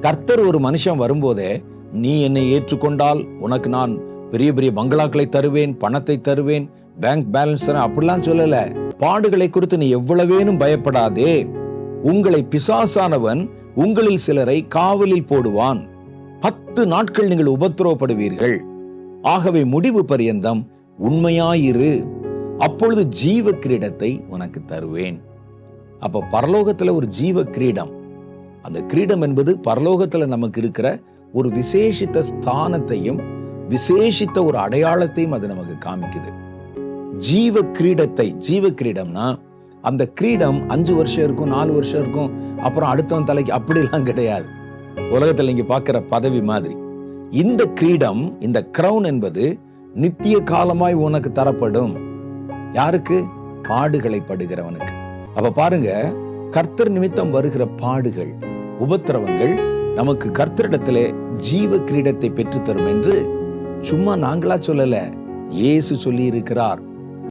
கர்த்தர் ஒரு மனுஷன் வரும்போதே நீ என்னை ஏற்றுக்கொண்டால் உனக்கு நான் பெரிய பெரிய பங்களாக்களை தருவேன் பணத்தை தருவேன் பேங்க் பேலன்ஸ் தரேன் அப்படிலாம் சொல்லல. பாடுகளை குறித்து நீ எவ்வளவேனும் பயப்படாதே. உங்களை பிசாசானவன் உங்களில் சிலரை காவலில் போடுவான். பத்து நாட்கள் நீங்கள் உபத்திரவப்படுவீர்கள். ஆகவே முடிவு பரியந்தம் உண்மையாயிரு. அப்பொழுது ஜீவ கிரீடத்தை உனக்கு தருவேன். அப்ப பரலோகத்துல ஒரு ஜீவ கிரீடம். அந்த கிரீடம் என்பது பரலோகத்தில் நமக்கு இருக்கிற ஒரு விசேஷித்த ஸ்தானத்தையும் விசேஷித்த ஒரு அடையாளத்தையும் அது நமக்கு காமிக்குது. ஜீவ கிரீடத்தை ஜீவ கிரீடம்னா அந்த கிரீடம் அஞ்சு வருஷம் இருக்கும் நாலு வருஷம் இருக்கும் அப்புறம் அடுத்தவன் தலைக்கு அப்படிலாம் கிடையாது. உலகத்தில் நீங்க பார்க்குற பதவி மாதிரி. இந்த கிரீடம் இந்த கிரவுன் என்பது நித்திய காலமாய் உனக்கு தரப்படும். யாருக்கு? பாடுகளை படுகிறவனுக்கு. அப்ப பாருங்க கர்த்தர் நிமித்தம் வருகிற பாடுகள் உபத்திரவங்கள் நமக்கு கர்த்தரிடத்துல ஜீவ கிரீடத்தை பெற்றுத்தரும் என்று சும்மா நாங்களா சொல்லல. இயேசு சொல்லி இருக்கிறார்